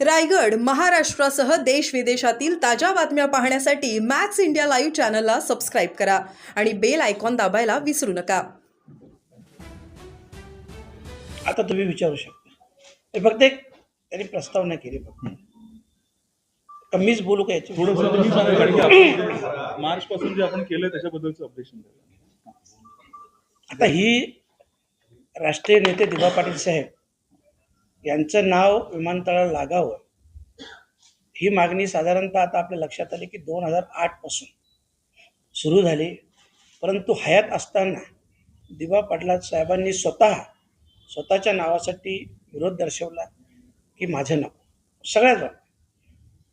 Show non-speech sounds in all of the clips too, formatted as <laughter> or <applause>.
रायगड महाराष्ट्रासह देश विदेशातील ताज्या बातम्या पाहण्यासाठी मॅक्स इंडिया लाईव्ह चॅनलला सबस्क्राईब करा आणि बेल आयकॉन दाबायला विसरू नका. आता तुम्ही विचारू शकता. हे फक्त एक त्यांनी प्रस्तावना केली फक्त कमीच बोलू का याची? <coughs> मार्च पासून जे आपण केलंय त्याच्याबद्दलचं अपडेशन आता ही राष्ट्रीय नेते दिबा पाटील साहेब यांचं नाव विमानतळाला लागावं. ही मागणी साधारणतः आता आपल्या लक्षात आली की दोन हजार आठपासून सुरू झाली. परंतु हयात असताना दिवा पाटलाद साहेबांनी स्वतः स्वतःच्या नावासाठी विरोध दर्शवला की माझं नाव. सगळ्याच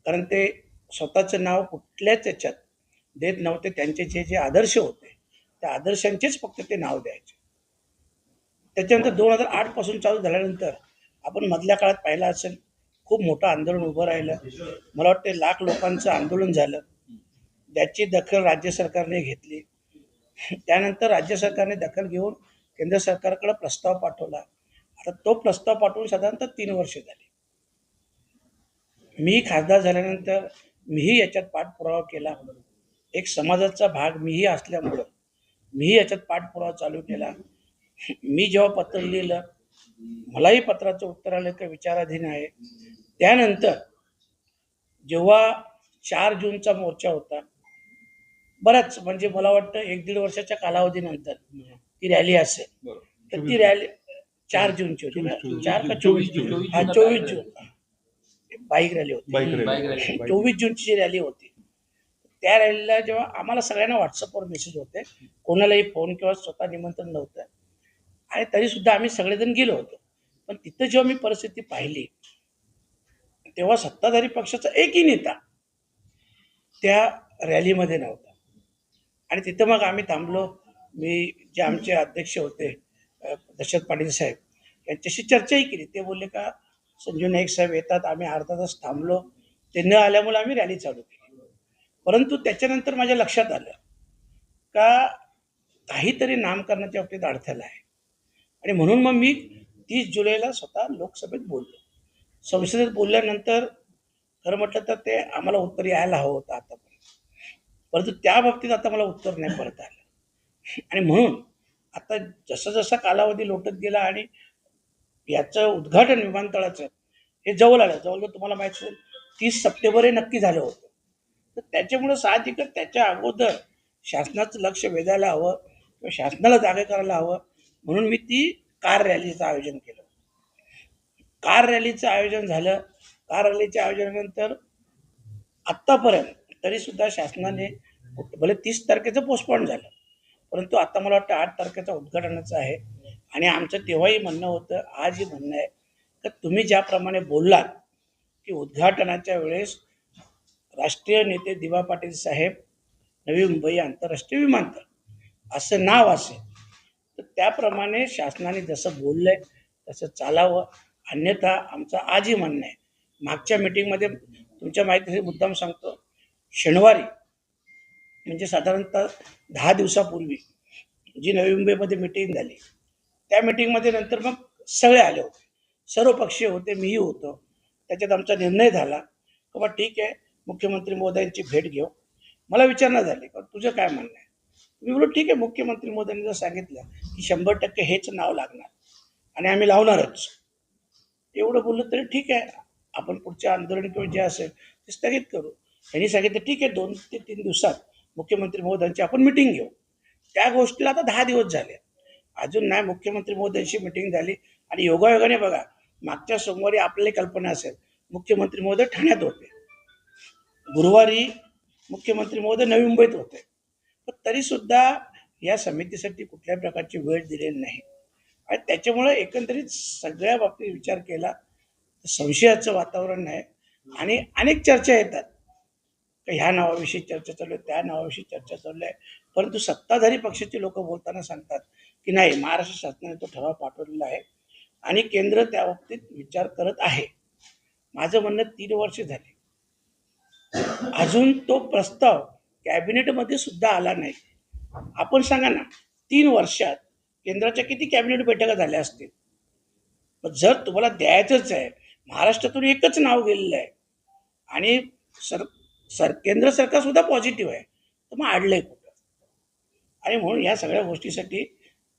कारण ते स्वतःचं नाव कुठल्याच याच्यात देत नव्हते. त्यांचे जे जे आदर्श होते त्या आदर्शांचेच फक्त ते नाव द्यायचे. त्याच्यानंतर दोन हजार आठपासून चालू झाल्यानंतर आपण मधल्या काळात पाहिलं असेल खूप मोठं आंदोलन उभं राहिलं. मला वाटते लाख लोकांचं आंदोलन झालं. त्याची दखल राज्य सरकारने घेतली. त्यानंतर राज्य सरकारने दखल घेऊन केंद्र सरकारकडे प्रस्ताव पाठवला. आता तो प्रस्ताव पाठवून साधारणतः तीन वर्ष झाली. मी खासदार झाल्यानंतर मीही याच्यात पाठपुरावा केला. एक समाजाचा भाग मीही असल्यामुळं मीही याच्यात पाठपुरावा चालू केला. मी जेव्हा पत्र लिहिलं मलाही पत्राचं उत्तर आलं का विचाराधीन आहे. त्यानंतर जेव्हा चार जूनचा मोर्चा होता बराच म्हणजे मला वाटतं एक दीड वर्षाच्या कालावधीनंतर ती रॅली असेल. तर ती रॅली चार जूनची होती. चार का चोवीस जून? चोवीस हा चोवीस जून. बाईक रॅली होती. <laughs> चोवीस जूनची जी रॅली होती त्या रॅलीला जेव्हा आम्हाला सगळ्यांना व्हॉट्सअपवर मेसेज होते. कोणालाही फोन किंवा स्वतः निमंत्रण नव्हतं. आणि तरी सुद्धा आम्ही सगळेजण गेलो होतो. पण तिथं जेव्हा मी परिस्थिती पाहिली तेव्हा सत्ताधारी पक्षाचा एकही नेता त्या रॅलीमध्ये नव्हता. आणि तिथं मग आम्ही थांबलो. मी जे आमचे अध्यक्ष होते दशरथ पाटील साहेब यांच्याशी चर्चाही केली. ते बोलले का संजू नाईक साहेब येतात आम्ही अर्धा तास थांबलो. ते न आल्यामुळे आम्ही रॅली चालू केली. परंतु त्याच्यानंतर माझ्या लक्षात आलं का काहीतरी नामकरणाच्या बाबतीत अडथळा आहे. आणि म्हणून मग मी तीस जुलैला स्वतः लोकसभेत बोललो. संसदेत बोलल्यानंतर खरं म्हटलं तर ते आम्हाला उत्तर यायला हवं होतं आतापर्यंत. परंतु त्या बाबतीत आता मला उत्तर नाही परत आलं. आणि म्हणून आता जसा जसा कालावधी लोटत गेला आणि याचं उद्घाटन विमानतळाचं हे जवळ आलं जवळ तुम्हाला माहिती असेल तीस सप्टेंबर हे नक्की झालं होतं. तर त्याच्यामुळं साहजिकच त्याच्या अगोदर शासनाचं लक्ष वेधायला हवं किंवा शासनाला जागे करायला हवं. म्हणून मी ती कार रॅलीचं आयोजन केलं. कार रॅलीचं आयोजन झालं. कार रॅलीच्या आयोजनानंतर आत्तापर्यंत तरीसुद्धा शासनाने भले तीस तारखेचं पोस्टपॉन झालं परंतु आता मला वाटतं आठ तारखेचा उद्घाटनाचं आहे. आणि आमचं तेव्हाही म्हणणं होतं आजही म्हणणं आहे का तुम्ही ज्याप्रमाणे बोललात की उद्घाटनाच्या वेळेस राष्ट्रीय नेते दिवा पाटील साहेब नवी मुंबई आंतरराष्ट्रीय विमानतळ असं नाव असेल तर त्याप्रमाणे शासनाने जसं बोललं आहे तसं चालावं. अन्यथा आमचं आजही म्हणणं आहे. मागच्या मिटिंगमध्ये तुमच्या माहितीसाठी मुद्दाम सांगतो. शनिवारी म्हणजे साधारणतः दहा दिवसापूर्वी जी नवी मुंबईमध्ये मिटिंग झाली त्या मिटिंगमध्ये नंतर मग सगळे आले होते. सर्व पक्षीय होते मीही होतो. त्याच्यात आमचा निर्णय झाला. की बा ठीक आहे मुख्यमंत्री मोदयांची भेट घेऊ. मला विचारणा झाली का तुझं काय म्हणणं आहे? मी बोललो ठीक आहे मुख्यमंत्री महोदयांनी जर सांगितलं की शंभर टक्के हेच नाव लागणार आणि आम्ही लावणारच. एवढं बोललं तरी ठीक आहे आपण पुढच्या आंदोलन किंवा जे असेल ते स्थगित करू. त्यांनी सांगितलं ठीक आहे दोन ते तीन दिवसात मुख्यमंत्री महोदयांची आपण मिटिंग घेऊ. त्या गोष्टीला आता दहा दिवस झाले. अजून नाही मुख्यमंत्री महोदयांची मिटिंग झाली आणि योगायोगाने बघा मागच्या सोमवारी आपल्याला कल्पना असेल मुख्यमंत्री महोदय ठाण्यात होते. गुरुवारी मुख्यमंत्री महोदय नवी मुंबईत होते. पण तरी सुद्धा या समितीसाठी कुठल्याही प्रकारची वेळ दिलेली नाही. आणि त्याच्यामुळे एकंदरीत सगळ्या बाबतीत विचार केला तर संशयाचं वातावरण आहे. आणि अनेक चर्चा येतात. ह्या नावाविषयी चर्चा चालू आहे त्या नावाविषयी चर्चा चालू आहे. परंतु सत्ताधारी पक्षाचे लोक बोलताना सांगतात की नाही महाराष्ट्र शासनाने तो ठराव पाठवलेला आहे आणि केंद्र त्या बाबतीत विचार करत आहे. माझं म्हणणं तीन वर्ष झाले. अजून तो प्रस्ताव कॅबिनेटमध्ये सुद्धा आला नाही. आपण सांगा ना तीन वर्षात केंद्राच्या किती कॅबिनेट बैठका झाल्या असतील? पण जर तुम्हाला द्यायचंच आहे महाराष्ट्रातून एकच नाव गेलेलं आहे आणि सर सर केंद्र सरकारसुद्धा पॉझिटिव्ह आहे तर मग अडलंय कुठं? आणि म्हणून या सगळ्या गोष्टीसाठी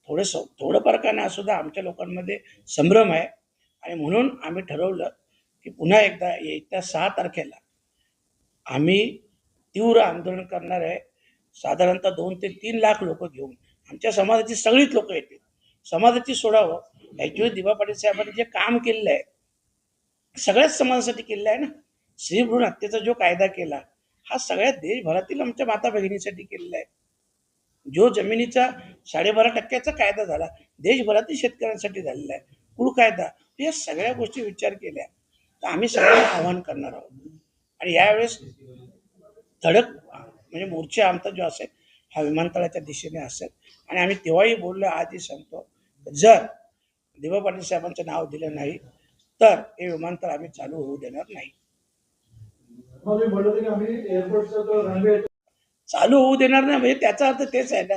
थोडंसं थोडंफार का ना सुद्धा आमच्या लोकांमध्ये संभ्रम आहे. आणि म्हणून आम्ही ठरवलं की पुन्हा एकदा येत्या सहा तारखेला आम्ही तीव्र आंदोलन करणार आहे. साधारणतः दोन ते तीन लाख लोक घेऊन. आमच्या समाजाची सगळीच लोक येतील. समाजाची सोडावं. ॲक्च्युली दिवा पाटील साहेबांनी जे काम केलेलं आहे सगळ्याच समाजासाठी केलेलं आहे ना? स्त्री भ्रूण हत्येचा जो कायदा केला हा सगळ्या देशभरातील आमच्या माता भगिनीसाठी केलेला आहे. जो जमिनीचा साडेबारा टक्क्याचा कायदा झाला देशभरातील शेतकऱ्यांसाठी झालेला आहे. कुळ कायदा या सगळ्या गोष्टी विचार केल्या. तर आम्ही सगळ्यांना आव्हान करणार आहोत. आणि यावेळेस धडक म्हणजे मोर्चा आमचा जो असेल हा विमानतळाच्या दिशेने असेल. आणि आम्ही तेव्हाही बोललो आजही सांगतो जर दिवा पाटील साहेबांचं नाव दिलं नाही तर हे विमानतळ आम्ही चालू होऊ देणार नाही. चालू होऊ देणार नाही म्हणजे त्याचा अर्थ तेच आहे ना.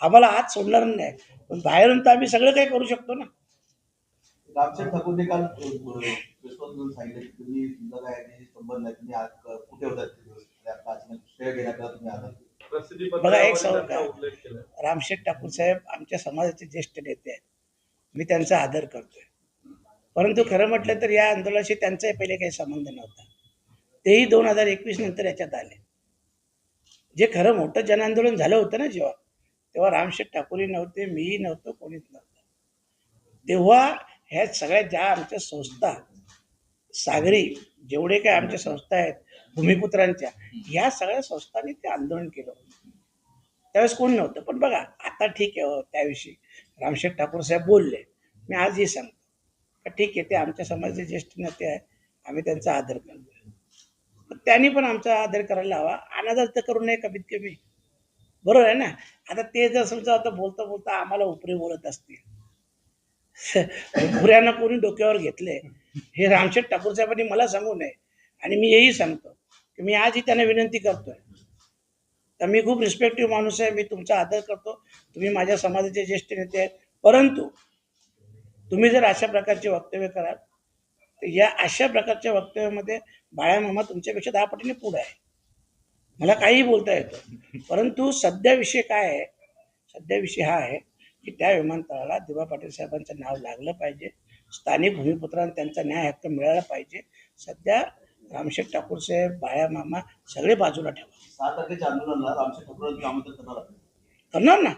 आम्हाला आज सोडणार नाही. पण बाहेरून तर आम्ही सगळं काही करू शकतो ना. काल तुम्ही आलात बघा एक सांगू का रामशेठ ठाकूर साहेब आमच्या समाजाचे ज्येष्ठ नेते आहेत. मी त्यांचा आदर करतोय. परंतु खरं म्हटलं तर या आंदोलनाशी त्यांचाही पहिले काही संबंध नव्हता. तेही दोन हजार एकवीस नंतर याच्यात आले. जे खरं मोठं जनआंदोलन झालं होतं ना जेव्हा तेव्हा रामशेठ ठाकूरही नव्हते मीही नव्हतो कोणीच नव्हतं. तेव्हा ह्या सगळ्या ज्या आमच्या संस्था सागरी जेवढे काय आमच्या संस्था आहेत भूमिपुत्रांच्या या सगळ्या संस्थांनी ते आंदोलन केलं. होतं त्यावेळेस कोण नव्हतं पण बघा आता ठीक आहे हो, त्याविषयी. रामशेठ ठाकूर साहेब बोलले मी आजही सांगतो. ठीक आहे ते आमच्या समाजाचे ज्येष्ठ नेते आहे आम्ही त्यांचा आदर करतो. त्यांनी पण आमचा आदर करायला हवा. अनादर तर करू नये कमीत कमी बरोबर आहे ना? आता ते जर समजा आता बोलता बोलता आम्हाला उपरे बोलत असतील. भुऱ्यांना कोणी डोक्यावर घेतले हे रामशेठ ठाकूर साहेबांनी मला सांगू नये. आणि मी हेही सांगतो की मी आजही त्यांना विनंती करतोय. तर मी खूप रिस्पेक्टिव्ह माणूस आहे मी तुमचा आदर करतो. तुम्ही माझ्या समाजाचे ज्येष्ठ नेते आहेत. परंतु तुम्ही जर अशा प्रकारचे वक्तव्य कराल तर या अशा प्रकारच्या वक्तव्यामध्ये बाळामामा तुमच्यापेक्षा दहा पटीने पुढे आहे. मला काहीही बोलता येतं परंतु सध्या विषय काय आहे? सध्या विषय हा आहे की त्या विमानतळाला दिवा पाटील साहेबांचं नाव लागलं पाहिजे. स्थानिक भूमिपुत्रांना त्यांचा न्याय हक्क मिळाला पाहिजे. सध्या रामशेठ ठाकूर साहेब बाळा मामा सगळे बाजूला ठेवा. सहा तारखेच्या आंदोलनाला रामचंद ठाकूरांनी आमंत्रण करणार आहात. करणार ना?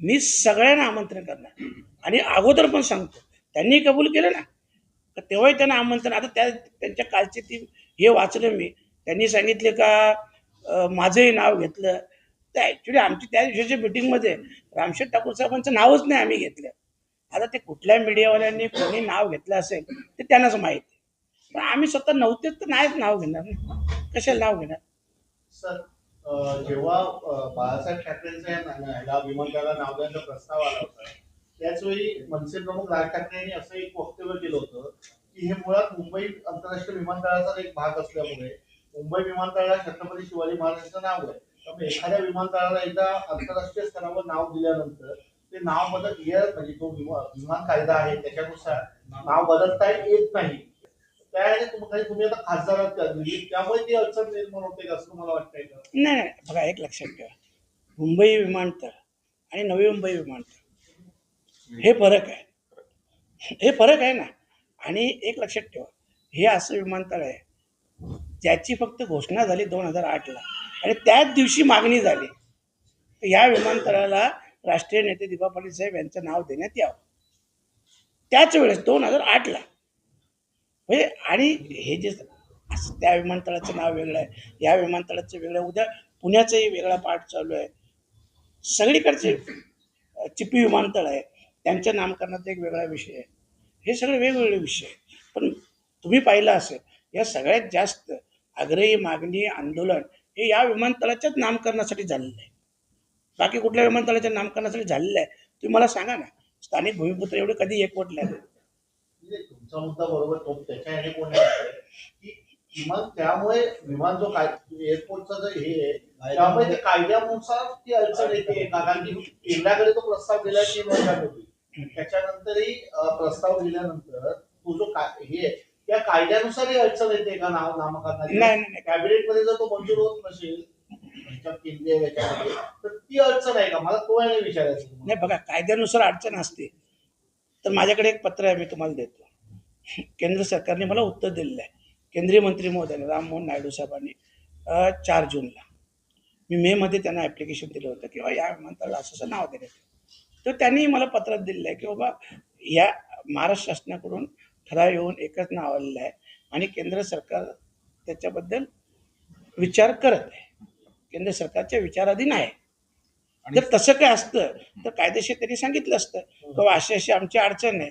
मी सगळ्यांना आमंत्रण करणार. आणि अगोदर पण सांगतो त्यांनी कबूल केलं ना तर तेव्हाही त्यांना आमंत्रण आता त्या त्यांच्या कालचे ती हे वाचलं मी. त्यांनी सांगितले का अं, माझंही नाव घेतलं. तर ॲक्च्युली आमची त्या दिवशीच्या मिटिंगमध्ये रामशेठ ठाकूर साहेबांचं नावच नाही आम्ही घेतलं. आता ते कुठल्या मीडियावाल्यांनी कोणी नाव घेतलं असेल ते त्यांनाच माहिती. पण आम्ही स्वतः नव्हतेच तर नाहीच नाव घेणार. ना कशाला नाव घेणार? सर जेव्हा बाळासाहेब ठाकरेंचा या ना- विमानतळाला नाव द्यायचा प्रस्ताव आला होता त्याचवेळी मनसे प्रमुख राज ठाकरे यांनी असं एक वक्तव्य केलं होतं की हे मुळात मुंबई आंतरराष्ट्रीय विमानतळाचा एक भाग असल्यामुळे मुंबई विमानतळाला छत्रपती शिवाजी महाराजांचं नाव आहे. त्यामुळे एखाद्या विमानतळाला एकदा आंतरराष्ट्रीय स्तरावर नाव दिल्यानंतर ते नाव बदल एअर म्हणजे तो विमा- विमान कायदा आहे त्याच्यानुसार नाव बदलता येत नाही. त्यावेळेला तुम्ही आता म्हणजे त्यामुळे ती अडचण निर्माण होते असं मला वाटतंय का? नाही नाही बघा एक लक्षात ठेवा. मुंबई विमानतळ आणि नवी मुंबई विमानतळ हे फरक आहे. हे फरक आहे ना. आणि एक लक्षात ठेवा हे असं विमानतळ आहे ज्याची फक्त घोषणा झाली दोन हजार आठला आणि त्याच दिवशी मागणी झाली. तर या विमानतळाला राष्ट्रीय नेते दिपा पाटील साहेब यांचं नाव देण्यात यावं. त्याच वेळेस दोन हजार आठला म्हणजे आणि हे जे असं त्या विमानतळाचं नाव वेगळं आहे. या विमानतळाचं वेगळं उद्या पुण्याचाही वेगळा पार्ट चालू आहे. सगळीकडचे चिपी विमानतळ आहे. त्यांच्या नामकरणाचा एक वेगळा विषय आहे. हे सगळे वेगवेगळे विषय आहेत. पण तुम्ही पाहिलं असेल या सगळ्यात जास्त आग्रही मागणी आंदोलन हे या विमानतळाच्याच नामकरणासाठी झालेलं आहे. बाकी कुठल्या विमानतळाच्या नामकरणासाठी झालेलं आहे तुम्ही मला सांगा ना. स्थानिक भूमिपुत्र एवढे कधी एकवटले आहेत? तुमचा मुद्दा बरोबर तो त्याच्या ह्याने कोण की किमान त्यामुळे विमान जो काय एअरपोर्टचा जो हे आहे त्यामुळे ते कायद्यानुसार ती अडचण येते. का? कारण की केंद्राकडे तो प्रस्ताव दिला तीन वर्षापूर्वी त्याच्यानंतरही प्रस्ताव दिल्यानंतर तो जो काय हे आहे, या कायद्यानुसारही अडचण येते का नाव नामकरणाची? नाही नाही. कॅबिनेटमध्ये जर तो मंजूर होत नसेल ह्याच्या केंद्रीय याच्यामध्ये तर ती अडचण आहे का? मला तो आहे विचारायचं. नाही बघा कायद्यानुसार अडचण असते. तर माझ्याकडे एक पत्र आहे मी तुम्हाला देतो. केंद्र सरकारने मला उत्तर दिलेलं आहे. केंद्रीय मंत्री महोदय राममोहन नायडू साहेबांनी चार जूनला. मी मेमध्ये त्यांना ॲप्लिकेशन दिलं होतं किंवा या विमानतळाला असं असं नाव देण्यात. तर त्यांनी मला पत्रात दिलेलं आहे की बाबा या महाराष्ट्र शासनाकडून ठराव येऊन एकच नाव आलेलं आहे आणि केंद्र सरकार त्याच्याबद्दल विचार करत आहे. केंद्र सरकारच्या विचाराधीन आहे. जर तसं काय असतं तर कायदेशीर त्यांनी सांगितलं असतं. किंवा अशी अशी आमची अडचण आहे.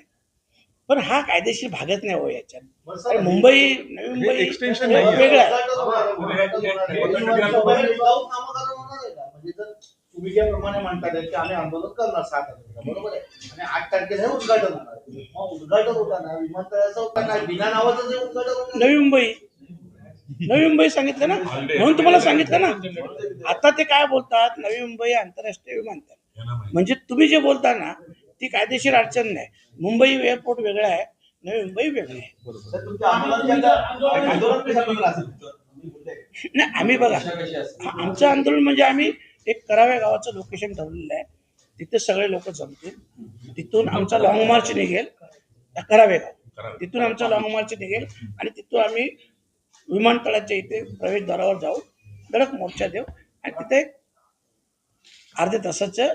पण हा कायदेशीर भागत नाही हो याच्यात. मुंबई नवी मुंबई नाहीये. वेगळं? म्हणजे तुम्ही ज्याप्रमाणे म्हणतात आहे की आम्ही आंदोलन करणार सात तारखेला बरोबर आहे? आणि आठ तारखेला उद्घाटन होणार. उद्घाटन होताना विमानतळाचं होताना बिना नावाचं जे उद्घाटन नवी मुंबई. नवी मुंबई सांगितलं ना? म्हणून तुम्हाला सांगितलं ना? आता ते काय बोलतात? नवी मुंबई आंतरराष्ट्रीय विमानतळ. म्हणजे तुम्ही जे बोलता ना ती कायदेशीर अडचण नाही. मुंबई एअरपोर्ट वेगळं आहे नवी मुंबई वेगळं आहे. नाही आम्ही बघा. आमचं आंदोलन म्हणजे आम्ही एक कराव्या गावाचं लोकेशन ठरवलेलं आहे. तिथे सगळे लोक जमतील. तिथून आमचा लॉंग मार्च निघेल. करावे गाव तिथून आमचा लॉंग मार्च निघेल आणि तिथून आम्ही विमानतळाच्या इथे प्रवेशद्वारावर जाऊ. धडक मोर्चा देऊ. आणि तिथे अर्ध्या तासाचं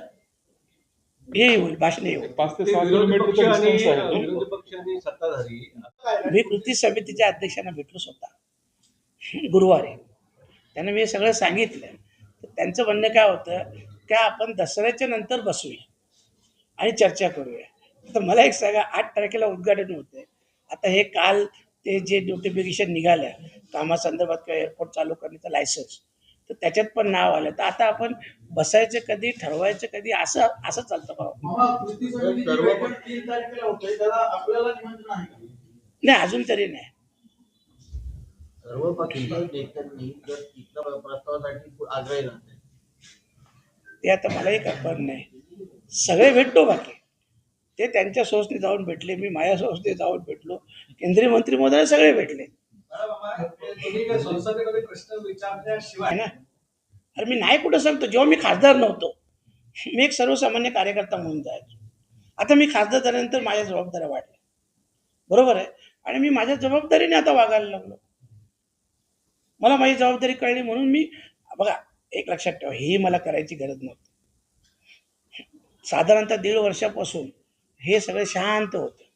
हे होईल भाषण हे होईल पाच ते सहा किलोमीटरचा डिस्टन्स आहे विरोधी पक्ष आणि सत्ताधारी. मी कृती समितीच्या अध्यक्षांना भेटलो स्वतः. गुरुवारी. त्यांना मी हे सगळं सांगितलं. तर त्यांचं म्हणणं काय होतं की आपण दसऱ्याच्या नंतर बसूया आणि चर्चा करूया. तर मला एक सांगा आठ तारखेला उद्घाटन होते. आता हे काल ते जे नोटिफिकेशन निघालं कामासंदर्भात किंवा एअरपोर्ट चालू करण्याचं लायसन्स तर त्याच्यात पण नाव आलं. तर आता आपण बसायचं कधी ठरवायचं कधी असं असं चालतं का? नाही अजून तरी नाही. ते आता मलाही कल्पना नाही. सगळे भेटतो बाकी. ते त्यांच्या संस्थेत जाऊन भेटले मी माझ्या संस्थेत जाऊन भेटलो. केंद्रीय मंत्री महोदय सगळे भेटले. ना? अरे मी नाही कुठं सांगतो. जेव्हा मी खासदार नव्हतो मी एक सर्वसामान्य कार्यकर्ता म्हणून जायचो आता मी खासदार झाल्यानंतर माझ्या जबाबदाऱ्या वाढल्या. बरोबर आहे? आणि मी माझ्या जबाबदारीने आता वागायला लागलो. मला माझी जबाबदारी कळली म्हणून मी बघा एक लक्षात ठेवा हे मला करायची गरज नव्हती. साधारणतः दीड वर्षापासून हे सगळे शांत होते.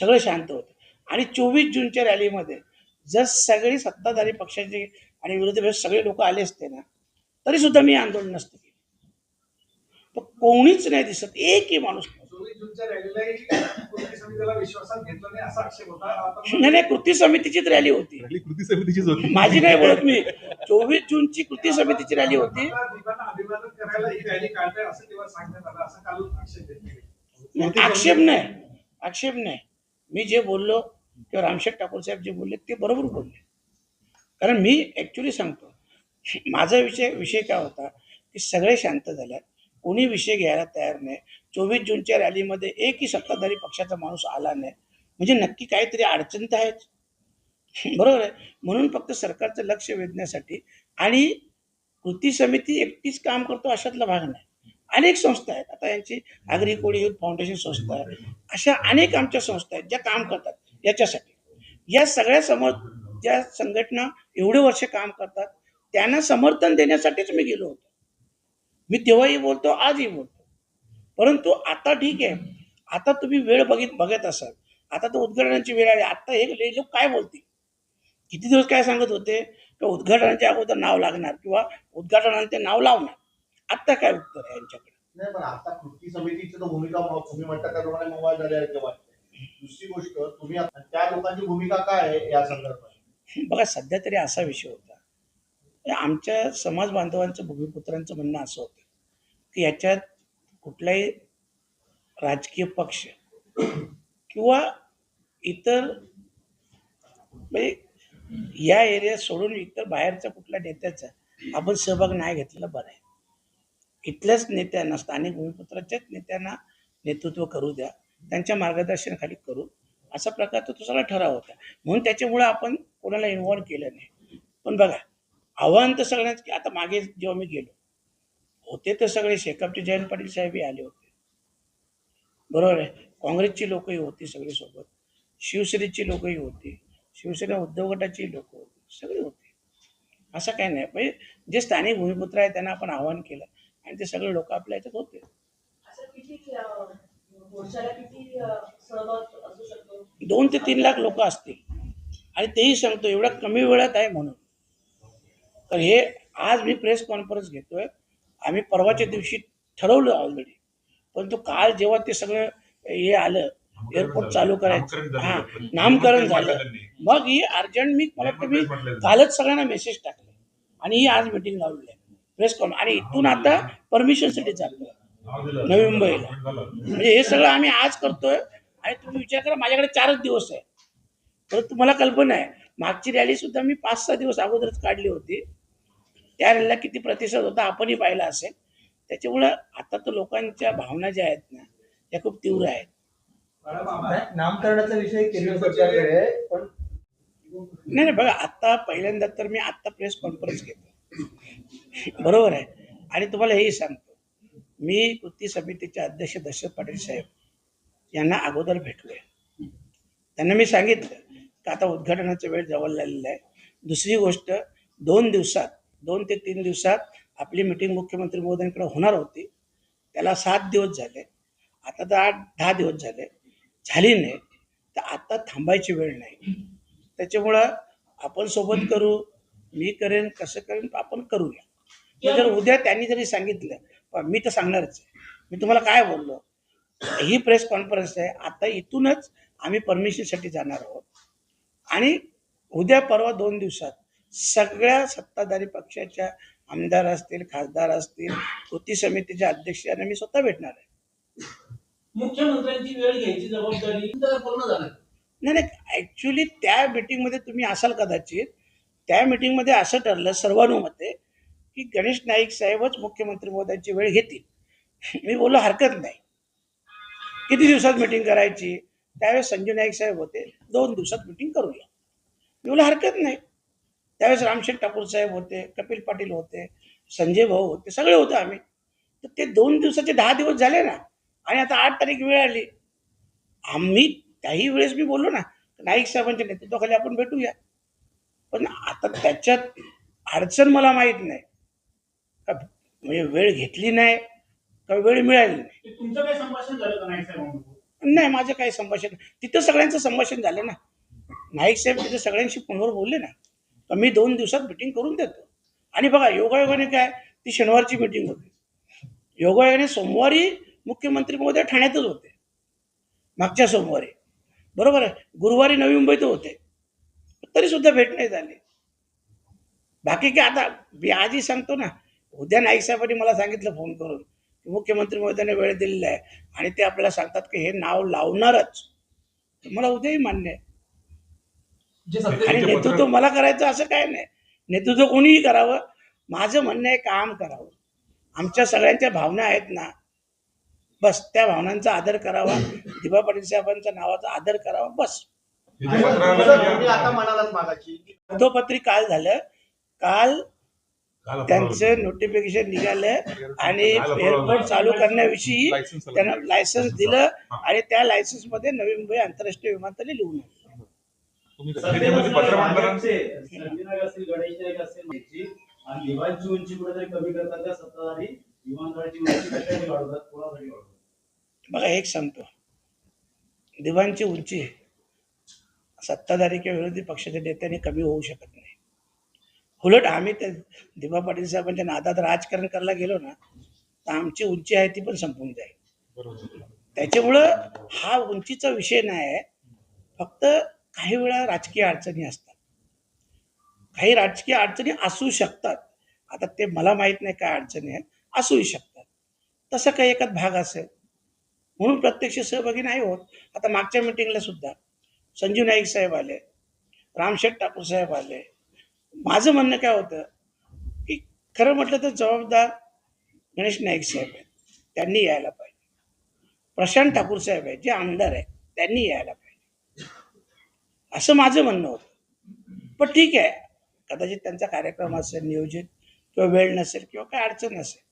सगळे शांत होते. आणि चोवीस जूनच्या रॅलीमध्ये जर सगळी सत्ताधारी पक्षाचे आणि विरोधी पक्ष सगळे लोक आले असते ना तरी सुद्धा मी आंदोलन नसतं केलं. पण कोणीच नाही दिसत एकही माणूस नाही. चोवीस जूनच्या रॅलीलाही कृती समितीला विश्वासात घेतलं नाही असा आक्षेप होता. आपण नाही नाही कृती समितीचीच रॅली होती. रॅली कृती समितीचीच होती. माझी नाही बोलत मी. चोवीस जूनची कृती समितीची रॅली होती. ही आक्षेप नाही. आक्षेप नाही. मी जे बोललो किंवा रामशेठ ठाकूर साहेब जे बोलले ते बरोबर बोलले. कारण मी ॲक्च्युली सांगतो माझा विषय विषय काय होता की सगळे शांत झाल्यात कोणी विषय घ्यायला तयार नाही चोवीस जूनच्या रॅलीमध्ये एकही सत्ताधारी पक्षाचा माणूस आला नाही. म्हणजे नक्की काहीतरी अडचण तर आहेच <laughs> बरोबर आहे. म्हणून फक्त सरकारचं लक्ष वेधण्यासाठी आणि कृती समिती एकटीच काम करतो अशातला भाग नाही. अनेक संस्था आहेत. आता यांची आगरी कोळी युथ फाउंडेशन संस्था आहे. अशा अनेक आमच्या संस्था आहेत ज्या काम करतात. याच्यासाठी. या सगळ्या समोर ज्या संघटना एवढे वर्ष काम करतात त्यांना समर्थन देण्यासाठीच मी गेलो होतो. मी तेव्हाही बोलतो आजही बोलतो. परंतु आता ठीक आहे. आता तुम्ही वेळ बघित बघत असाल. आता तर उद्घाटनाची वेळ आली. आता हे लोक काय बोलतील? किती दिवस काय सांगत होते? की उद्घाटनाच्या अगोदर नाव लागणार किंवा उद्घाटनाला ते नाव लावणार? आत्ता काय उत्तर आहे यांच्याकडे? नाही पण आता कृती समितीची भूमिका तुम्ही म्हणता त्याप्रमाणे मोबाईल झाले आहे दुसरी गोष्ट तुम्ही त्या लोकांची भूमिका काय आहे या संदर्भात? बघा सध्या तरी असा विषय होता. म्हणजे आमच्या समाज बांधवांचं भूमिपुत्रांचं म्हणणं असं होतं की याच्यात कुठलाही राजकीय पक्ष किंवा इतर म्हणजे या एरिया सोडून इतर बाहेरच्या कुठल्या नेत्याचा आपण सहभाग नाही घेतलेला बरं आहे. इथल्याच नेत्यांना स्थानिक भूमिपुत्राच्याच नेत्यांना नेतृत्व करू द्या. त्यांच्या मार्गदर्शनाखाली करू असा प्रकारचा तो सगळा ठराव होता. म्हणून त्याच्यामुळे आपण कोणाला इन्व्हॉल्व केलं नाही. पण बघा आव्हान तर सगळ्यांच की आता मागे जेव्हा मी गेलो होते तर सगळे शेकापचे जयंत पाटील साहेबही आले होते. बरोबर आहे? काँग्रेसची लोकही होती सगळे सोबत शिवसेनेची लोकही होती. शिवसेना उद्धव गटाची लोक होती. सगळे होते. असं काही नाही. म्हणजे जे स्थानिक भूमिपुत्र आहे त्यांना आपण आवाहन केलं आणि ते सगळे लोक आपल्या याच्यात होते. मोर्चाला किती अं, सहभाग असू शकतो? दोन ते तीन लाख लोक असतील. आणि तेही सांगतो एवढ्या कमी वेळात आहे म्हणून. तर हे आज मी प्रेस कॉन्फरन्स घेतोय. आम्ही परवाच्या दिवशी ठरवलं ऑलरेडी परंतु काल जेव्हा ते सगळं हे आलं एअरपोर्ट चालू करायचं. हा नामकरण झालं. मग ही अर्जंट मी मला वाटतं मी कालच सगळ्यांना मेसेज टाकले. आणि ही आज मिटिंग लावली आहे. प्रेस कॉन आणि इथून आता परमिशनसाठी चाललो नवी मुंबईला म्हणजे हे सगळं आम्ही आज करतोय. आणि तुम्ही विचार करा माझ्याकडे चारच दिवस आहे. तर तुम्हाला कल्पना आहे. मागची रॅली सुद्धा मी पाच सहा दिवस अगोदरच काढली होती. त्या रॅलीला किती प्रतिसाद होता आपणही पाहिला असेल. त्याच्यामुळं आता तर लोकांच्या भावना ज्या आहेत ना त्या खूप तीव्र आहेत. नामकरणाचा विषय केंद्र सरकारकडे आहे पण नाही नाही बघा आता पहिल्यांदा तर मी आत्ता प्रेस कॉन्फरन्स घेतो बरोबर आहे. आणि तुम्हाला हेही सांगतो. मी कृती समितीचे अध्यक्ष दशरथ पाटील साहेब यांना अगोदर भेटलोय. त्यांना मी सांगितलं की आता उद्घाटनाचा वेळ जवळ झालेला आहे. दुसरी गोष्ट दोन दिवसात दोन ते तीन दिवसात आपली मिटिंग मुख्यमंत्री महोदयांकडे होणार होती. त्याला सात दिवस झाले. आता तर आठ दहा दिवस झाले. झाली नाही. तर आता थांबायची वेळ नाही. त्याच्यामुळं आपण सोबत करू मी करेन कसं करेन आपण करूया. जर उद्या त्यांनी जरी सांगितलं मी तर सांगणारच आहे. मी तुम्हाला काय बोललो? ही प्रेस कॉन्फरन्स आहे. आता इथूनच आम्ही परमिशनसाठी जाणार आहोत. आणि उद्या परवा दोन दिवसात सगळ्या सत्ताधारी पक्षाच्या आमदार असतील खासदार असतील कृती समितीच्या अध्यक्ष यांना मी स्वतः भेटणार आहे. मुख्यमंत्र्यांची वेळ घ्यायची जबाबदारी तर पूर्ण झालं. नाही नाही ॲक्च्युली त्या मीटिंगमध्ये तुम्ही असाल कदाचित. त्या मीटिंगमध्ये असं ठरलं सर्वानुमते की गणेश नाईक साहेबच मुख्यमंत्री महोदयांची वेळ घेतील. मी बोललो हरकत नाही. किती दिवसात मिटिंग करायची? त्यावेळेस संजय नाईक साहेब होते. दोन दिवसात मिटिंग करूया. मी बोललो हरकत नाही. त्यावेळेस रामशेठ ठाकूर साहेब होते कपिल पाटील होते संजय भाऊ होते सगळे होते आम्ही. तर ते दोन दिवसाचे दहा दिवस झाले ना आणि आता आठ तारीख वेळ आली. आम्ही त्याही वेळेस मी बोललो ना नाईक साहेबांच्या नेतृत्वाखाली आपण भेटूया. पण आता त्याच्यात अडचण मला माहीत नाही. म्हणजे वेळ घेतली नाही का वेळ मिळाली नाही. तुमचं काही संभाषण झालं का नाही साहेबांबरोबर? नाही माझं काही संभाषण तिथं सगळ्यांचं संभाषण झालं ना. नाईक साहेब तिथे सगळ्यांशी फोनवर बोलले ना. तर मी दोन दिवसात मिटिंग करून देतो. आणि बघा योगायोगाने काय ती शनिवारची मिटिंग होती. योगायोगाने सोमवारी मुख्यमंत्री महोदय ठाण्यातच होते. मागच्या सोमवारी. बरोबर आहे? गुरुवारी नवी मुंबईत होते. तरी सुद्धा भेट नाही झाली. बाकी काय आता मी आजही सांगतो ना उद्या नाईक साहेबांनी मला सांगितलं फोन करून की मुख्यमंत्री महोदयाने वेळ दिलेला आहे आणि ते आपल्याला सांगतात की हे नाव लावणारच. मला उद्याही मान्य आहे. आणि नेतृत्व मला करायचं असं काय नाही. नेतृत्व कोणीही करावं. माझं म्हणणं आहे काम करावं. आमच्या सगळ्यांच्या भावना आहेत ना. बस त्या भावनांचा आदर करावा. दिबा पाटील साहेबांच्या नावाचा आदर करावा. बस. की पत्री काल झालं. काल त्यांचं नोटिफिकेशन निघालं आणि एअरपोर्ट चालू करण्याविषयी त्यांना लायसन्स दिलं आणि त्या लायसन्समध्ये नवी मुंबई आंतरराष्ट्रीय विमानतळ लिहून बघा एक सांगतो. दिवाणची उंची सत्ताधारी किंवा विरोधी पक्षाच्या नेत्यांनी कमी होऊ शकत नाही. उलट आम्ही त्या दिबा पाटील साहेबांच्या नादात राजकारण करायला गेलो ना तर आमची उंची आहे ती पण संपून जाईल. त्याच्यामुळं हा उंचीचा विषय नाही आहे. फक्त काही वेळा राजकीय अडचणी असतात. काही राजकीय अडचणी असू शकतात. आता ते मला माहीत नाही काय अडचणी आहेत. असूही शकतात. तसं काही एकात भाग असेल. म्हणून प्रत्यक्ष सहभागी नाही होत. आता मागच्या मिटिंगला सुद्धा संजीव नाईक साहेब आले रामशेठ ठाकूर साहेब आले माझं म्हणणं काय होतं की खरं म्हटलं तर जबाबदार गणेश नाईक साहेब आहेत. त्यांनी यायला पाहिजे. प्रशांत ठाकूर साहेब आहेत जे आमदार आहेत त्यांनी यायला पाहिजे. असं माझं म्हणणं होतं. पण ठीक आहे कदाचित त्यांचा कार्यक्रम असेल नियोजित किंवा वेळ नसेल किंवा काय अडचण नसेल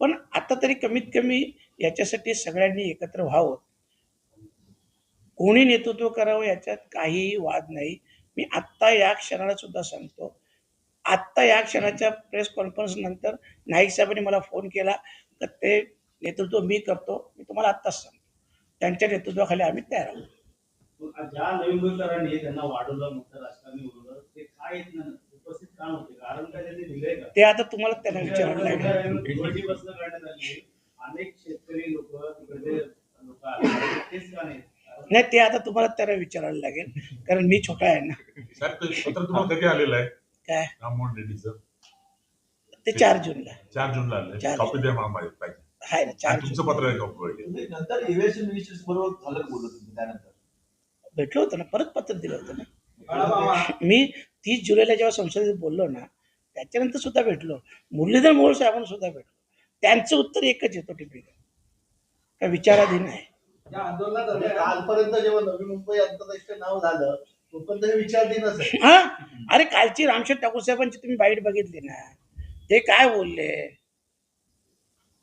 पण आता तरी कमीत कमी याच्यासाठी सगळ्यांनी एकत्र व्हावं. कोणी नेतृत्व करावं याच्यात काहीही वाद नाही. मी आत्ता या क्षणाला सुद्धा सांगतो. आत्ता या क्षणाच्या प्रेस कॉन्फरन्स नंतर नाईक साहेबांनी मला फोन केला. तर ते नेतृत्व मी करतो. मी तुम्हाला आत्ताच सांगतो. त्यांच्या नेतृत्वाखाली आम्ही तयार आहोत. ज्या नवीन उमेदवारांनी त्यांना वाढवलं मोठं राजकारणी बोलवलं ते काय येत नाही? उपस्थित का नव्हते? कारण काय त्यांनी दिलंय का? ते आता तुम्हाला त्यांना विचारायला लागेल. निवडणुकीपासून करण्यात आली. अनेक शेतकरी लोक तिकडे लोक आले. तेच का नाही? कारण नाही ते आता तुम्हाला त्यांना विचारायला लागेल कारण मी छोटा आहे ना. साहेब ते पत्र तुम्हाला कधी आलेलं आहे? काय? राममोहन रेड्डीचं. ते चार जूनला. चार जूनला आलंय चार कॉपी द्या मला माहिती पाहिजे आहे ना चार आणि जून. पत्र आहे कॉपी तुम्ही नंतर एव्हिएशन मिनिस्टर्स बरोबर झालं बोललो तुम्ही त्यानंतर. भेटलो होतो ना परत पत्र दिलं होतं ना. मी तीस जुलैला जेव्हा संसदेत बोललो ना त्याच्यानंतर सुद्धा भेटलो. मुरलीधर मोहोळ साहेबांना सुद्धा भेटलो. त्यांचं उत्तर एकच येतो टिपिक का विचाराधीन आहे. या आंदोलनात म्हणजे कालपर्यंत जेव्हा नवी मुंबई आंतरराष्ट्रीय नाव झालं तोपर्यंत विचारधीनच आहे हा? अरे कालची रामशेठ ठाकूर साहेबांची तुम्ही बाईट बघितली ना? ते काय बोलले?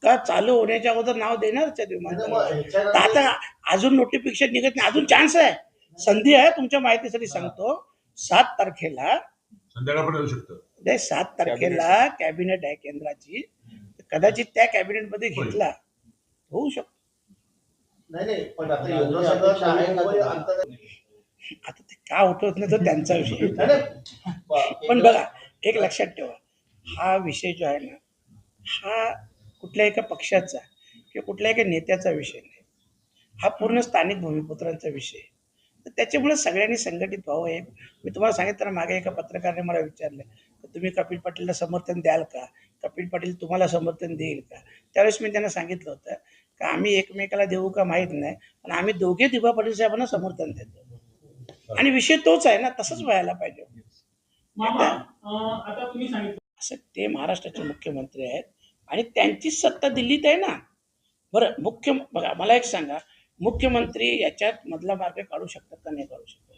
का चालू होण्याच्या अगोदर नाव देणारच आहे म्हणजे आता अजून नोटिफिकेशन निघत नाही. अजून चान्स आहे. संधी आहे तुमच्या माहितीसाठी सांगतो. सात तारखेला संध्याकाळपर्यंत येऊ शकतं. नाही सात तारखेला कॅबिनेट. आहे केंद्राची. कदाचित त्या कॅबिनेटमध्ये घेतला. होऊ शकतो. नाही नाही पण आता आता ते का उठवत नाही तो त्यांचा विषय. नाही, नाही. ब- <laughs> पण बघा एक लक्षात ठेवा. हा विषय जो आहे ना हा कुठल्या एका पक्षाचा किंवा कुठल्या एका नेत्याचा विषय नाही. हा पूर्ण स्थानिक भूमिपुत्रांचा विषय आहे. तर त्याच्यामुळे सगळ्यांनी संघटित व्हावं हे मी तुम्हाला सांगितलं मागे एका पत्रकाराने मला विचारलं तर तुम्ही कपिल पाटीलला समर्थन द्याल का? कपिल पाटील तुम्हाला समर्थन देईल का? त्यावेळेस मी त्यांना सांगितलं होतं का आम्ही एकमेकाला देऊ का माहीत नाही पण आम्ही दोघे दिबा पाटील साहेबांना समर्थन देतो. आणि विषय तोच आहे ना तसंच व्हायला पाहिजे. मामा अं, आता तुम्ही सांगितलं. असं ते महाराष्ट्राचे मुख्यमंत्री आहेत आणि त्यांचीच सत्ता दिल्लीत आहे ना. बरं मुख्य बघा मला एक सांगा मुख्यमंत्री याच्यात मधला मार्ग काढू शकतात का नाही काढू शकतात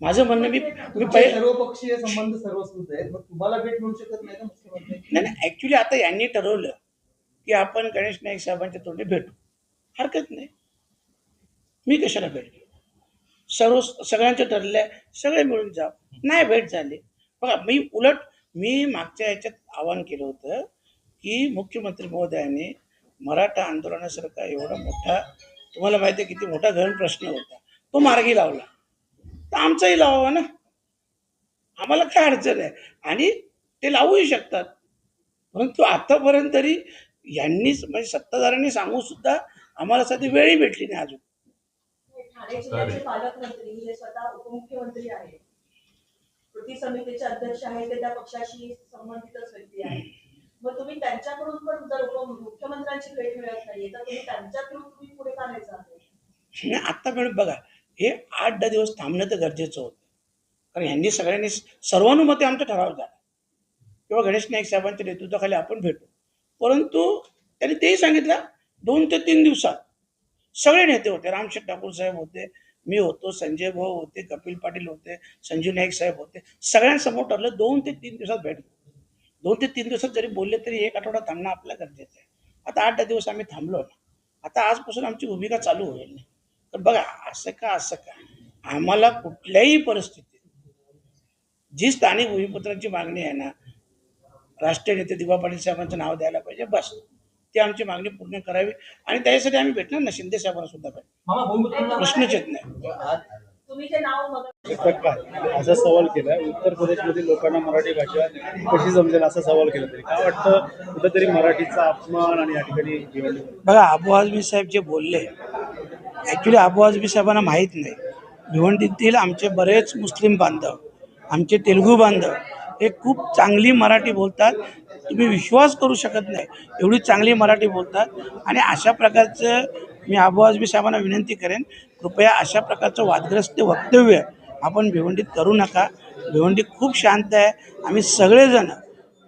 माझं म्हणणं मी मी पहिले सर्व पक्षीय संबंध सर्वस्कृत आहेत मग तुम्हाला भेट मिळू शकत नाही का मुख्यमंत्री? नाही नाही ॲक्च्युली आता यांनी ठरवलं की आपण गणेश नाईक साहेबांच्या तोंडी भेटू. हरकत नाही. मी कशाला भेट घेऊ सर्व सगळ्यांचं ठरलं आहे सगळे मिळून जा नाही भेट झाली. बघा मी उलट मी मागच्या याच्यात आवाहन केलं होतं की मुख्यमंत्री महोदयाने मराठा आंदोलनासारखा एवढा मोठा तुम्हाला माहिती आहे किती मोठा गहन प्रश्न होता. तो मार्गी लावला. तर आमचाही लावावा ना. आम्हाला काय अडचण आहे? आणि ते लावूही शकतात. परंतु आतापर्यंत तरी यांनीच म्हणजे सत्ताधाऱ्यांनी सांगून सुद्धा आम्हाला सध्या वेळही भेटली नाही अजून. ठाणे जिल्ह्याचे पालकमंत्री हे स्वतः उपमुख्यमंत्री आहेत. कृती समितीचे अध्यक्ष आहेत ते त्या पक्षाशी संबंधितच व्यक्ती आहेत. मग तुम्ही त्यांच्याकडून पण जर उप मुख्यमंत्र्यांची भेट मिळत नाहीये तर तुम्ही त्यांच्या थ्रू तुम्ही पुढे का नाही जात नाही आत्ता मॅडम बघा हे आठ दहा दिवस थांबणं तर गरजेचं होतं. कारण यांनी सगळ्यांनी सर्वानुमते आमचा ठराव झाला. किंवा गणेश नाईक साहेबांच्या नेतृत्वाखाली आपण भेटू. परंतु त्यांनी तेही सांगितलं दोन ते तीन दिवसात सगळे नेते होते. रामशेठ ठाकूर साहेब होते मी होतो संजय भाऊ होते कपिल पाटील होते संजीव नाईक साहेब होते. सगळ्यांसमोर ठरलं दोन ते तीन दिवसात भेट दोन ते तीन दिवसात जरी बोलले तरी एक आठवडा थांबणं आपल्या गरजेचं आहे. आता आठ दहा दिवस आम्ही थांबलो ना आता आजपासून आमची भूमिका चालू होईल तर बघा असं का असं का आम्हाला कुठल्याही परिस्थितीत जी स्थानिक भूमिपत्रांची मागणी आहे ना राष्ट्रीय नेते दिवा पाटील साहेबांचं नाव द्यायला पाहिजे बस. ती आमची मागणी पूर्ण करावी. आणि त्याच्यासाठी आम्ही भेटणार ना शिंदे साहेबांना सुद्धा भेट. प्रश्नच येत नाही. तुम्ही जे नाव मग असा सवाल केलाय. उत्तर प्रदेशमधील लोकांना मराठी भाषा कशी जमजेल असा सवाल केला तरी. काय वाटतं? कुठेतरी मराठीचा अपमान आणि या ठिकाणी बघा अबू आझमी साहेब जे बोलले ॲक्च्युली अबू आझमी साहेबांना माहीत नाही. भिवंडीतील आमचे बरेच मुस्लिम बांधव आमचे तेलुगू बांधव हे खूप चांगली मराठी बोलतात. तुम्ही विश्वास करू शकत नाही. एवढी चांगली मराठी बोलतात. आणि अशा प्रकारचं मी आबू आझमी साहेबांना विनंती करेन कृपया अशा प्रकारचं वादग्रस्त वक्तव्य आपण भिवंडीत करू नका. भिवंडी खूप शांत आहे. आम्ही सगळेजण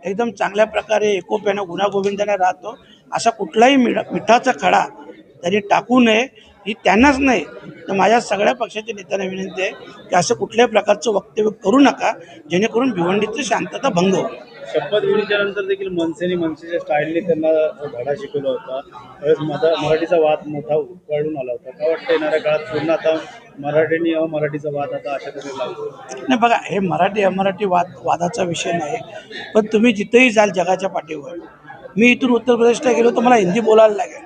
एकदम चांगल्या प्रकारे एकोप्यानं गुणागोविंदाने राहतो. असा कुठलाही मिठ मिठाचा खडा तरी टाकू नये. ही त्यांनाच नाही. तर माझ्या सगळ्या पक्षाच्या नेत्यांना विनंती आहे की असं कुठल्याही प्रकारचं वक्तव्य करू नका जेणेकरून भिवंडीची शांतता भंग होईल. शपथविधीच्या नंतर देखील मनसेने मनसेच्या स्टाईलने त्यांना धडा शिकवला होता. त्यावेळेस मरा मराठीचा वाद मोठा उकळून आला होता. काय वाटतं येणाऱ्या काळात पूर्ण आता मराठीने अमराठीचा वाद आता अशा तऱ्हेने लागतो नाही बघा हे मराठी अमराठी वाद वादाचा विषय नाही पण तुम्ही जिथेही जाल जगाच्या पाठीवर. मी इथून उत्तर प्रदेशला गेलो तर मला हिंदी बोलायला लागेल.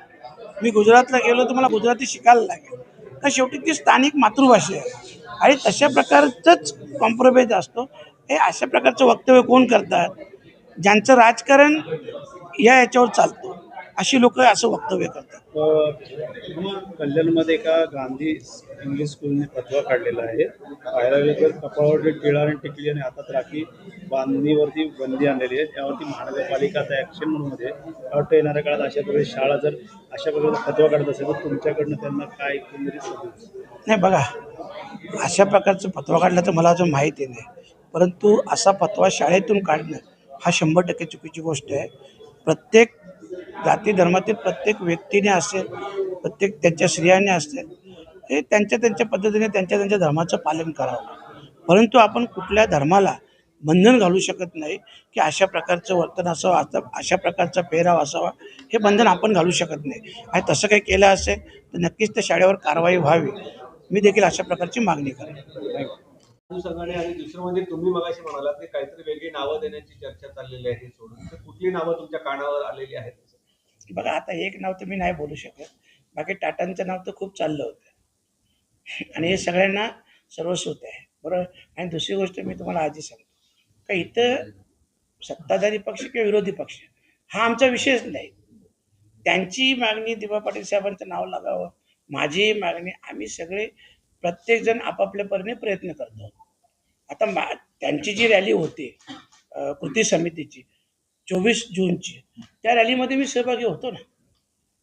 मी गुजरातला गेलो तर मला गुजराती शिकायला लागेल. तर शेवटी ती स्थानिक मातृभाषा आहे. आणि तशा प्रकारचंच कॉम्प्रोमाइज असतो. हे अशा प्रकारचं वक्तव्य कोण करतात? ज्यांचं राजकारण या याच्यावर चालतं. अशी लोक असं वक्तव्य करतात. कल्याणमध्ये एका गांधी इंग्लिश स्कूलने फतवा काढलेला आहे. पायऱ्यावर कपाळावरती टिळा आणि टिकली आणि हातात राखी बांधणीवरती बंदी आणलेली आहे. त्यावरती महानगरपालिका आता ॲक्शन म्हणूनमध्ये मला वाटतं येणाऱ्या काळात अशा प्रकारे शाळा जर अशा प्रकारे फतवा काढत असेल तर तुमच्याकडनं त्यांना काय नाही बघा अशा प्रकारचं फतवा काढला तर मला अजून माहिती नाही. परंतु असा फतवा शाळेतून काढणं हा शंभर टक्के चुकीची गोष्ट आहे. प्रत्येक जाती धर्मातील प्रत्येक व्यक्तीने असेल प्रत्येक त्यांच्या स्त्रियांनी असेल हे त्यांच्या त्यांच्या पद्धतीने त्यांच्या त्यांच्या धर्माचं पालन करावं. परंतु आपण कुठल्या धर्माला बंधन घालू शकत नाही की अशा प्रकारचं वर्तन असावं आता अशा प्रकारचा पेहराव असावा हे बंधन आपण घालू शकत नाही. आणि तसं काही केलं असेल तर नक्कीच त्या शाळेवर कारवाई व्हावी. मी देखील अशा प्रकारची मागणी करेन. हिंदू आणि दुसरं म्हणजे तुम्ही मगाशी म्हणालात की काहीतरी वेगळी नावं देण्याची चर्चा चाललेली आहे हे सोडून. तर कुठली नावं तुमच्या कानावर आलेली आहेत? बघा आता एक नाव तर मी नाही बोलू शकत. बाकी टाटांचं नाव तर खूप चाललं होतं. आणि हे सगळ्यांना सर्वस्वत आहे. बरोबर? आणि दुसरी गोष्ट मी तुम्हाला आधी सांगतो. का इथं सत्ताधारी पक्ष किंवा विरोधी पक्ष हा आमचा विषयच नाही. त्यांची मागणी दिवा पाटील साहेबांचं नाव लागावं. माझी मागणी आम्ही सगळे प्रत्येकजण आपापल्या परीने प्रयत्न करतो. आता मा त्यांची जी रॅली होती कृती समितीची चोवीस जूनची त्या रॅलीमध्ये मी सहभागी होतो ना.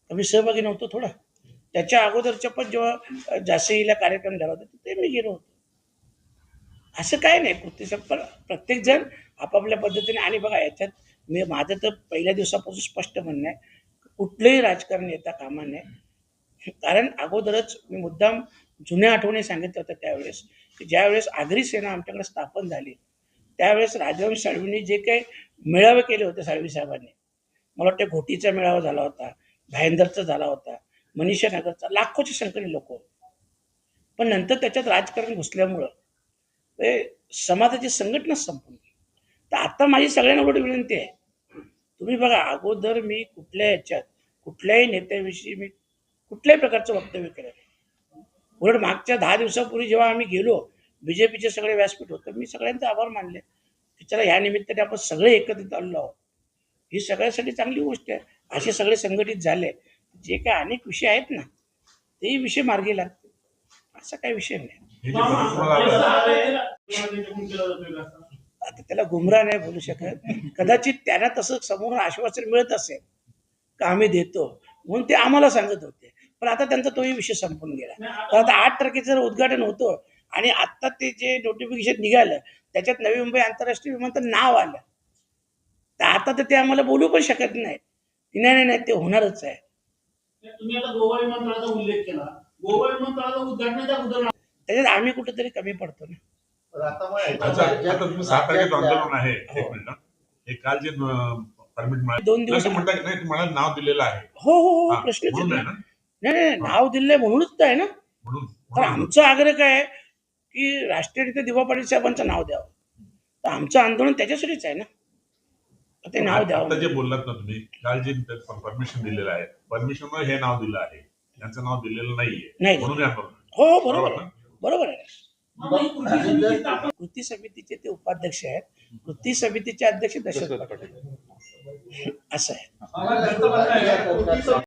तर मी सहभागी नव्हतो थोडा. त्याच्या अगोदरच्या पण जेव्हा जासईला कार्यक्रम झाला होता तिथे मी गेलो होतो. असं काय नाही कृती पण प्रत्येकजण आपापल्या पद्धतीने आणि बघा याच्यात मी माझं तर पहिल्या दिवसापासून स्पष्ट म्हणणं आहे कुठलंही राजकारण येता कामा नये. कारण अगोदरच मी मुद्दाम जुन्या आठवणी सांगितलं होतं त्यावेळेस. की ज्यावेळेस आगरी सेना आमच्याकडे स्थापन झाली त्यावेळेस राजवंश साळवींनी जे काही मेळावे केले होते साळवी साहेबांनी मला वाटतं घोटीचा मेळावा झाला होता भायंदरचा झाला होता मनीषा नगरचा लाखोची संख्येने लोक पण नंतर त्याच्यात राजकारण घुसल्यामुळं ते समाजाची संघटनाच संपून गेली. तर आता माझी सगळ्यांना एवढी विनंती आहे तुम्ही बघा अगोदर मी कुठल्या याच्यात कुठल्याही नेत्याविषयी मी कुठल्याही प्रकारचं वक्तव्य केलं उलट मागच्या दहा दिवसापूर्वी जेव्हा आम्ही गेलो बी जे पीचे सगळे व्यासपीठ होतं मी सगळ्यांचे आभार मानले की चला ह्या निमित्ताने आपण सगळे एकत्रित आलो आहोत. ही सगळ्यासाठी चांगली गोष्ट आहे. असे सगळे संघटित झाले. जे काही अनेक विषय आहेत ना तेही विषय मार्गी लागतील. असा काही विषय नाही. आता त्याला गुमराह नाही बोलू शकत. कदाचित त्यांना तसं समोर आश्वासन मिळत असेल का आम्ही देतो म्हणून ते आम्हाला सांगत होते. पण आता त्यांचा तोही विषय संपून गेला. तर आता आठ तारखेचं जर उद्घाटन होतं आणि आत्ता ते जे नोटिफिकेशन निघालं त्याच्यात नवी मुंबई आंतरराष्ट्रीय विमानतळ नाव आलं. तर आता तर ते आम्हाला बोलू पण शकत नाही नाही नाही नाही ते होणारच आहे. तुम्ही आता गोवा विमानतळाचा उल्लेख केला. गोवा विमानतळाचा उद्घाटनाच्या अगोदर त्याच्यात आम्ही कुठेतरी कमी पडतो ना. हे. काल जे परमिट मिळालं दोन दिवस नाव दिलेलं आहे. हो हो हो नाही नाही, नाव दिलंय म्हणूनच तर आहे ना. म्हणून तर. आमचा आग्रह काय आहे की राष्ट्रीय नेते दिवा पाटील साहेबांचं नाव द्यावं. तर आमचं आंदोलन त्याच्यासाठीच आहे ना. तर ते नाव आता द्यावं. जे बोललात ना तुम्ही काल जे परमिशन दिलेलं आहे परमिशन हे नाव दिलं आहे. यांचं नाव दिलेलं नाहीये. नाही. म्हणून हे आंदोलन हो हो बरोबर बरोबर ना? आहे. बरोबर कृती समितीचे ते उपाध्यक्ष आहेत. कृती समितीचे अध्यक्ष दशरथ पाटील. असं आहे.